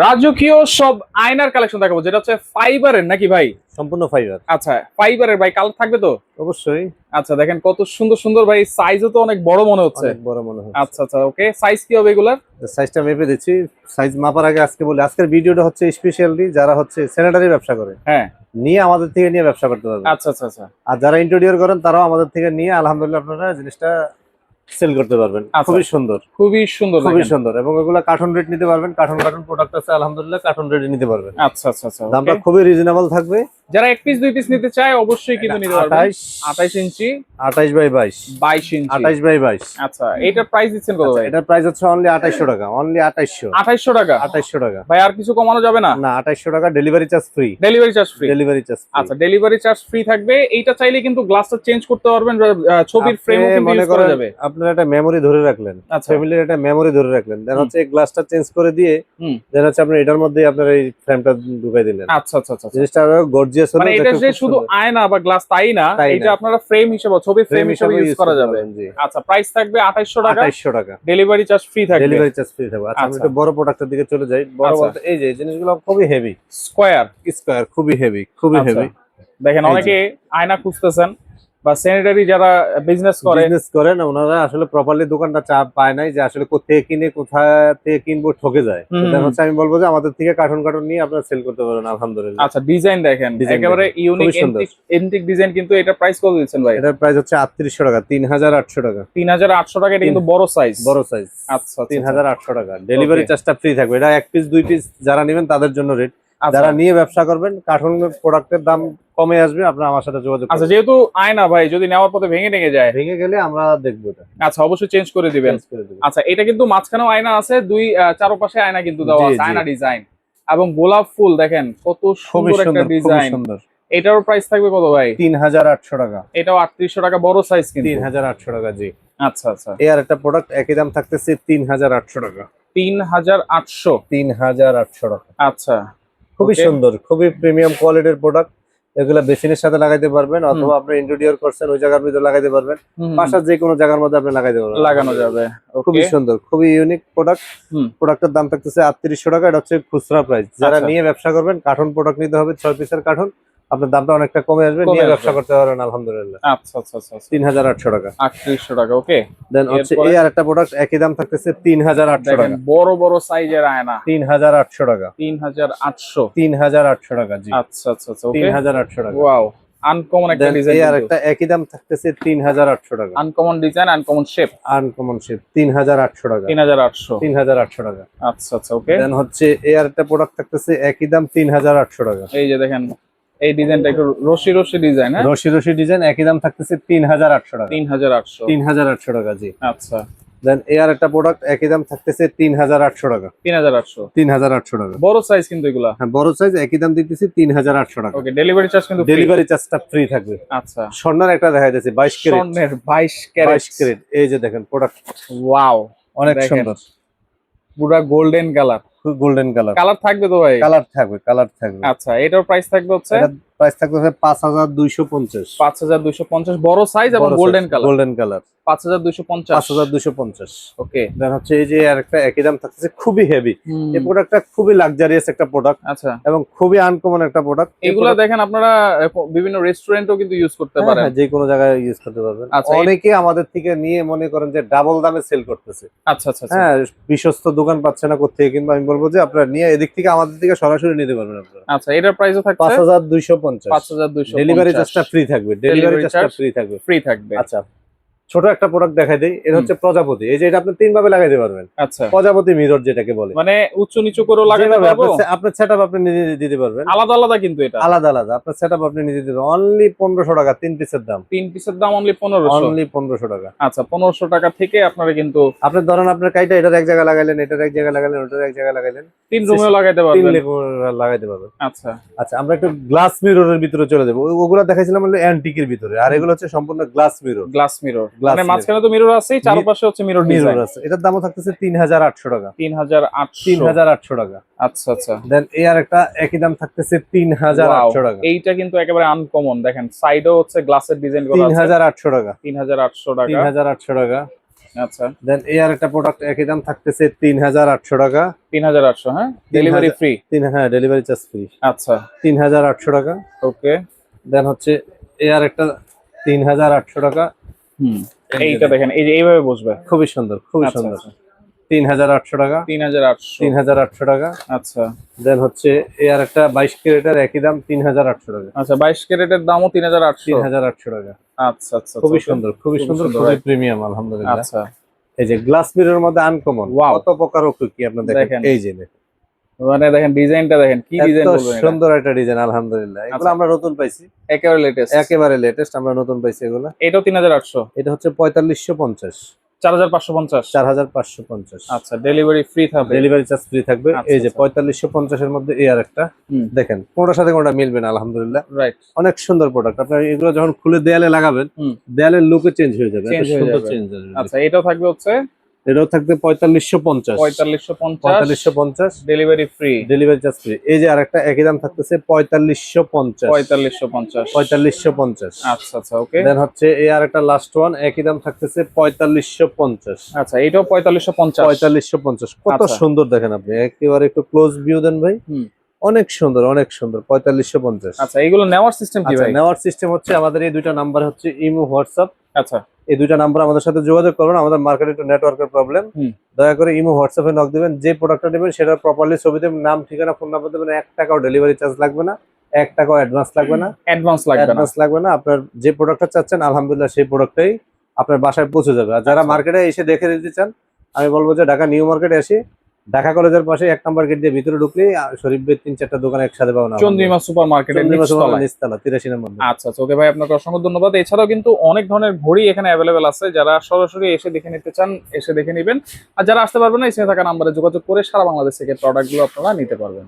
রাজকীয় সব আয়নার কালেকশন দেখাবো যেটা হচ্ছে ফাইবারের নাকি ভাই? সম্পূর্ণ ফাইবার আচ্ছা ফাইবারের ভাই কালার থাকবে তো? অবশ্যই। আচ্ছা দেখেন কত সুন্দর সুন্দর ভাই সাইজও তো অনেক বড় মনে হচ্ছে। বড় মনে হচ্ছে। আচ্ছা আচ্ছা ওকে সাইজ কি হবে এগুলার? সাইজটা মেপে দিচ্ছি। সাইজ মাপার আগে আজকে বলি আজকের ভিডিওটা হচ্ছে স্পেশালি যারা হচ্ছে স্যানিটারি ব্যবসা করে। হ্যাঁ। নিয়ে আমাদের থেকে নিয়ে ব্যবসা করতে পারবে আচ্ছা আচ্ছা আচ্ছা। আর যারা ইন্টেরিয়র করেন তারাও আমাদের থেকে নিয়ে আলহামদুলিল্লাহ আপনারা জিনিসটা সেল করতে পারবেন। আচ্ছা। খুবই সুন্দর। খুবই সুন্দর খুবই সুন্দর। এবং এগুলো কার্টুন রেট নিতে পারবেন। কার্টুন কার্টুন প্রোডাক্ট আছে আলহামদুলিল্লাহ কার্টুন রেটে নিতে পারবেন। আচ্ছা আচ্ছা আচ্ছা দামটা খুবই রিজনেবল থাকবে। যারা এক পিস দুই পিস নিতে চায় অবশ্যই কিন্তু নিতে পারবেন। আঠাইশ আঠাইশ ইঞ্চি। আঠাইশ বাই বাইশ। বাইশ ইঞ্চি। আঠাইশ বাই বাইশ। আচ্ছা এটা প্রাইস দিচ্ছেন কত ভাই? এটার প্রাইস হচ্ছে অনলি আঠাইশশো টাকা অনলি আঠাইশশো। আঠাইশশো টাকা? আঠাইশশো টাকা। ভাই আর কিছু কমানো যাবে না? না আঠাইশশো টাকা delivery charge free delivery charge free delivery charge আচ্ছা ডেলিভারি চার্জ ফ্রি থাকবে। এইটা চাইলে কিন্তু গ্লাসটা চেঞ্জ করতে পারবেন ছবির ফ্রেমও কিন্তু ইউজ করা যাবে। আপনার একটা মেমোরি ধরে রাখলেন। আচ্ছা। ফ্যামিলির একটা মেমোরি ধরে রাখলেন। দেন হচ্ছে গ্লাসটা চেঞ্জ করে দিয়ে দেন হচ্ছে আপনি এটার মধ্যে আপনার এই ফ্রেমটা ঢুকাই দিলেন। আচ্ছা আচ্ছা আচ্ছা আচ্ছা। জিনিসটা গর্জিয়াস হলো মানে এটা যে শুধু আয়না বা গ্লাস তাই না এটা আপনারা ফ্রেম হিসেবে ছবি ফ্রেম হিসেবে ইউজ করা যাবে। জি। আচ্ছা প্রাইস থাকবে আঠাইশশো টাকা। আঠাইশশো টাকা। ডেলিভারি চার্জ ফ্রি থাকবে। ডেলিভারি চার্জ ফ্রি থাকবে। আচ্ছা আমি আচ্ছা। একটু বড় প্রোডাক্টের দিকে চলে যাই। বড় আচ্ছা। বলতে এই যে জিনিসগুলো খুবই হেভি স্কোয়ার স্কোয়ার খুবই হেভি খুবই আচ্ছা। হেভি দেখেন অনেকে আয়না খুঁজতেছেন। বা স্যানিটারি যারা বিজনেস করে বিজনেস করেন ওনারা আসলে প্রপারলি দোকানটা চাপ পায় নাই যে আসলে কোথেকে কিনে কোথা থেকে কিনবো ঠকে যায়। হচ্ছে আমি বলব যে আমাদের থেকে কার্টুন কার্টুন নিয়ে আপনারা সেল করতে পারেন আলহামদুলিল্লাহ। আচ্ছা ডিজাইন দেখেন একেবারে। ইউনিক এন্টিক ডিজাইন কিন্তু এটা প্রাইস কত দিচ্ছেন ভাই? এটার প্রাইস হচ্ছে আটত্রিশশো টাকা তিন হাজার আটশো টাকা। তিন হাজার আটশো টাকা এটা কিন্তু বড় সাইজ বড় সাইজ আচ্ছা তিন হাজার আটশো টাকা। ডেলিভারি. চার্জটা ফ্রি থাকবে। এটা এক পিস দুই পিস যারা নেবেন তাদের জন্য রেট আচ্ছা যারা নিয়ে ব্যবসা করবেন কার্টুন প্রোডাক্টের দাম কমে আসবে আপনারা আমার সাথে যোগাযোগ আচ্ছা। যেহেতু আয়না ভাই যদি নেওয়ার পথে ভেঙে ভেঙে যায় ভেঙে গেলে আমরা দেখব এটা। আচ্ছা অবশ্যই চেঞ্জ করে দিবেন। আচ্ছা এটা কিন্তু মাঝখানেও আয়না আছে দুই চারপাশে আয়না কিন্তু দেওয়া আছে আয়না ডিজাইন এবং গোলাপ ফুল দেখেন কত সুন্দর একটা ডিজাইন সুন্দর। এটারও প্রাইস থাকবে কত ভাই? তিন হাজার আটশো টাকা। এটাও আটত্রিশশো টাকা বড় সাইজ কিন্তু। তিন হাজার আটশো টাকা জি। আচ্ছা আচ্ছা। এ আর একটা প্রোডাক্ট একই দাম থাকতেছে তিন হাজার আটশো টাকা। তিন হাজার আটশো। তিন হাজার আটশো টাকা। আচ্ছা। খুবই সুন্দর খুবই প্রিমিয়াম কোয়ালিটির প্রোডাক্ট এগুলা বেসিনের সাথে লাগাইতে পারবেন অথবা আপনি ইন্টেরিয়র করছেন ওই জায়গার ভিতরে লাগাইতে পারবেন। পাশার যে কোনো জায়গার মধ্যে আপনি লাগাইতে পারবেন। লাগানো যাবে। খুবই সুন্দর খুবই ইউনিক প্রোডাক্ট। প্রোডাক্টের দাম থাকতেছে আটত্রিশশো টাকা এটা হচ্ছে খুচরা প্রাইস যারা আচ্ছা। নিয়ে ব্যবসা করবেন কার্টন প্রোডাক্ট নিতে হবে ছয় পিসের কার্টুন আপনার দামটা অনেকটা কমে আসবে নিয়ে ব্যবসা করতে পারবেন আলহামদুলিল্লাহ। আচ্ছা আচ্ছা আচ্ছা তিন হাজার আটশো টাকা। আটত্রিশশো টাকা ওকে দেন হচ্ছে এই আর একটা প্রোডাক্ট একই দাম থাকতেছে তিন হাজার আটশো দেখেন টাকা। বড় বড় সাইজের আয়না। তিন হাজার আটশো টাকা। তিন হাজার আটশো। তিন হাজার আটশো টাকা জি। আচ্ছা আচ্ছা আচ্ছা ওকে হাজার আটশো টাকা। ওয়াও আনকমন একটা ডিজাইন এই আর একটা একই দাম থাকতেছে তিন হাজার আটশো টাকা। Uncommon design uncommon shape uncommon shape তিন হাজার আটশো টাকা। তিন হাজার আটশো। তিন হাজার আটশো টাকা। আচ্ছা আচ্ছা ওকে দেন হচ্ছে এই আর একটা প্রোডাক্ট থাকতেছে একই দাম তিন হাজার আটশো টাকা। এই যে দেখেন এই ডিজাইনটা একটু রশি রশি ডিজাইন হ্যাঁ? রশি রশি ডিজাইন একই দাম থাকতেছে তিন হাজার আটশো টাকা। তিন হাজার আটশো। তিন হাজার আটশো টাকা জি। আচ্ছা। দেন এই আর একটা প্রোডাক্ট একই দাম থাকতেছে তিন হাজার আটশো টাকা। তিন হাজার আটশো। তিন হাজার আটশো টাকা। বড় সাইজ কিন্তু এগুলা। হ্যাঁ বড় সাইজ একই দাম দিতেছি তিন হাজার আটশো টাকা। ওকে ডেলিভারি চার্জ কিন্তু। ডেলিভারি চার্জটা ফ্রি থাকবে। আচ্ছা। স্বর্ণের একটা দেখা যাচ্ছে বাইশ ক্যারেট। স্বর্ণের বাইশ ক্যারেট। বাইশ ক্যারেট এই যে দেখেন প্রোডাক্ট ওয়াও অনেক সুন্দর। পুরা golden colour golden colour colour থাকবে তো ভাই? কালার থাকবে কালার থাকবে। আচ্ছা এটার প্রাইস থাকবে হচ্ছে? প্রাইস পাঁচ হাজার বড় সাইজ এবং গোল্ডেন কালার গোল্ডেন কালার পাঁচ হাজার দুইশো পঞ্চাশ। পাঁচ হাজার দুইশো পঞ্চাশ। ওকে দেন হচ্ছে এই যে আর একই দাম থাকতেছে খুবই হেভি এই প্রোডাক্টটা খুবই লাক্সারিয়াস একটা প্রোডাক্ট আচ্ছা। এবং খুবই আনকমন একটা প্রোডাক্ট এগুলা দেখেন আপনারা বিভিন্ন রেস্টুরেন্টও কিন্তু ইউজ করতে পারেন। যে কোনো জায়গায় ইউজ করতে পারবেন। আচ্ছা, অনেকে আমাদের থেকে নিয়ে মনে করেন যে ডাবল দামে সেল করতেছে। আচ্ছা আচ্ছা আচ্ছা। হ্যাঁ বিশ্বস্ত দোকান পাচ্ছে না কোথেকে কিন্তু আমি বলব যে আপনারা নিয়ে এদিক থেকে আমাদের থেকে সরাসরি নিতে পারবেন আপনারা। আচ্ছা এটার প্রাইসও পাঁচ থাকছে হাজার দুইশো পঞ্চাশ। পাঁচ হাজার দুইশো ডেলিভারি চার্জটা ফ্রি থাকবে ডেলিভারি চার্জটা ফ্রি থাকবে। ফ্রি থাকবে। আচ্ছা। ছোট একটা প্রোডাক্ট দেখাই দেই এটা হচ্ছে প্রজাপতি। এই যে এটা আপনি তিন ভাবে লাগাইতে পারবেন। আচ্ছা। প্রজাপতি মিরর যেটাকে বলে। মানে উচ্চ নিচু করে লাগাতে যেভাবে পারব? আপনার সেটআপ আপনি নিজে দিতে পারবেন। আলাদা আলাদা কিন্তু এটা। আলাদা আলাদা। আপনার সেটআপ আপনি নিজে দিতে অনলি পনেরোশো টাকা তিন পিসের দাম। তিন পিসের দাম অনলি পনেরোশো। অনলি পনেরোশো টাকা। আচ্ছা পনেরোশো টাকা থেকে আপনারা কিন্তু আপনি ধরেন আপনার কাইটা এটার এক জায়গায় লাগাইলেন এটার এক জায়গায় লাগাইলেন ওটার এক জায়গায় লাগাইলেন। তিন রুমেও লাগাইতে পারবেন তিন পারবেন। লেবু লাগাইতে পারবেন। আচ্ছা। আচ্ছা আমরা একটু গ্লাস মিররের ভিতরে চলে যাব। ওগুলা দেখাইছিলাম হলো অ্যান্টিকের ভিতরে। আর এগুলো হচ্ছে সম্পূর্ণ গ্লাস মিরর গ্লাস মিরর মানে মাঝখানে তো মিরর আছেই চারপাশে হচ্ছে মিরর ডিজাইন আছে। এটার দামও থাকতেছে তিন হাজার আটশো টাকা। তিন হাজার আটশো। তিন হাজার আটশো টাকা। আচ্ছা আচ্ছা। দেন এই আর একটা একই দাম থাকতেছে তিন হাজার Wow, আটশো টাকা। এইটা কিন্তু একেবারে আনকমন দেখেন সাইডও হচ্ছে গ্লাসের ডিজাইন করা আছে। হাজার আটশো টাকা। তিন হাজার আটশো তিন টাকা। হাজার আটশো টাকা। আচ্ছা। দেন এই আর একটা প্রোডাক্ট একই দাম থাকতেছে তিন হাজার আটশো টাকা। তিন হাজার আটশো হ্যাঁ? ডেলিভারি ফ্রি তিন হ্যাঁ ডেলিভারি চার্জ ফ্রি আচ্ছা। তিন হাজার আটশো টাকা। ওকে দেন হচ্ছে এই আর একটা তিন হাজার আটশো টাকা। হুম এইটা দেখেন। এই যে এইভাবে বসবে। খুবই সুন্দর খুবই আচ্ছা, সুন্দর। আচ্ছা। তিন হাজার আটশো টাকা। তিন হাজার আটশো। তিন হাজার আটশো টাকা। আচ্ছা। দেন হচ্ছে এই আর একটা বাইশ ক্যারেটের একই দাম তিন হাজার আটশো টাকা। আচ্ছা বাইশ ক্যারেটের দামও তিন হাজার আটশো। তিন হাজার আটশো টাকা। আচ্ছা আচ্ছা খুবই আচ্ছা, সুন্দর খুবই খুবই সুন্দর খুবই. প্রিমিয়াম আলহামদুলিল্লাহ। আচ্ছা। এই যে গ্লাস মিরর মধ্যে আনকমন. কত প্রকার কি আপনার দেখেন। এই যে দেখেন। মানে দেখেন ডিজাইনটা দেখেন কি ডিজাইন বলবেন সুন্দর একটা ডিজাইন আলহামদুলিল্লাহ। এগুলো আচ্ছা। আমরা নতুন পাইছি। একেবারে লেটেস্ট একেবারে লেটেস্ট আমরা নতুন পাইছি এগুলো। এটাও তিন হাজার আটশো। এটা হচ্ছে আচ্ছা ডেলিভারি ফ্রি থাকবে। ডেলিভারি চার্জ ফ্রি থাকবে। আচ্ছা, এই যে আচ্ছা। পঁয়তাল্লিশশো পঞ্চাশের মধ্যে এই আর একটা। দেখেন কোনটার সাথে কোনটা মিলবে না আলহামদুলিল্লাহ। রাইট অনেক সুন্দর প্রোডাক্ট আপনার এগুলো যখন খুলে দেয়ালে লাগাবেন। দেয়ালের লুকে চেঞ্জ হয়ে যাবে। চেঞ্জ হয়ে যাবে। আচ্ছা এটাও থাকবে হচ্ছে এটাও থাকবে পঁয়তাল্লিশশো পঞ্চাশ পঁয়তাল্লিশশো পঞ্চাশ পঁয়তাল্লিশশো পঞ্চাশ delivery free delivery charge free এই যে আরেকটা একই দাম থাকতেছে পঁয়তাল্লিশশো পঞ্চাশ পঁয়তাল্লিশশো পঞ্চাশ পঁয়তাল্লিশশো পঞ্চাশ আচ্ছা আচ্ছা ওকে দেন হচ্ছে এই আরেকটা লাস্ট ওয়ান একই দাম থাকতেছে পঁয়তাল্লিশশো পঞ্চাশ আচ্ছা এটাও পঁয়তাল্লিশশো পঞ্চাশ পঁয়তাল্লিশশো পঞ্চাশ কত আচ্ছা। সুন্দর দেখেন আপনি একেবারে একটু ক্লোজ ভিউ দেন ভাই অনেক সুন্দর অনেক সুন্দর পঁয়তাল্লিশশো পঞ্চাশ আচ্ছা এগুলো নেওয়ার সিস্টেম কি আচ্ছা ভাই নেওয়ার সিস্টেম হচ্ছে আমাদের এই দুইটা নাম্বার হচ্ছে ইমো হোয়াটসঅ্যাপ আচ্ছা। এই দুইটা নাম্বার আমাদের সাথে যোগাযোগ করবেন আমাদের মার্কেটে একটু নেটওয়ার্কের প্রবলেম দয়া করে ইমো হোয়াটসঅ্যাপে নক দিবেন যে প্রোডাক্টটা নেবেন সেটা প্রপারলি ছবি দেবেন নাম ঠিকানা ফোন নাম্বার দেবেন এক টাকাও ডেলিভারি চার্জ লাগবে না এক টাকাও অ্যাডভান্স লাগবে না। অ্যাডভান্স লাগবে অ্যাডভান্স লাগবে না আপনার যে প্রোডাক্টটা চাচ্ছেন আলহামদুলিল্লাহ সেই প্রোডাক্টটাই আপনার বাসায় পৌঁছে যাবে। আর যারা আচ্ছা। মার্কেটে এসে দেখে দিতে চান আমি বলব যে ঢাকা নিউ মার্কেটে এসে ঢাকা কলেজের পাশে এক নম্বর গেট দিয়ে ভিতরে ঢুকলে শরীফ বেদ তিন চারটা দোকান একসাথে পাবো মার্কেটের চন্দ্রিমা সুপার মার্কেট নিচতলা তিরাশি নম্বর আচ্ছা আচ্ছা। ওকে ভাই আপনাকে অসংখ্য ধন্যবাদ। এছাড়াও কিন্তু অনেক ধরনের ঘড়ি এখানে অ্যাভেলেবেল আছে। যারা সরাসরি এসে দেখে নিতে চান এসে দেখে নেবেন। আর যারা আসতে পারবেন না এসে থাকা নাম্বারে যোগাযোগ করে সারা বাংলাদেশ থেকে প্রোডাক্টগুলো আপনারা নিতে পারবেন।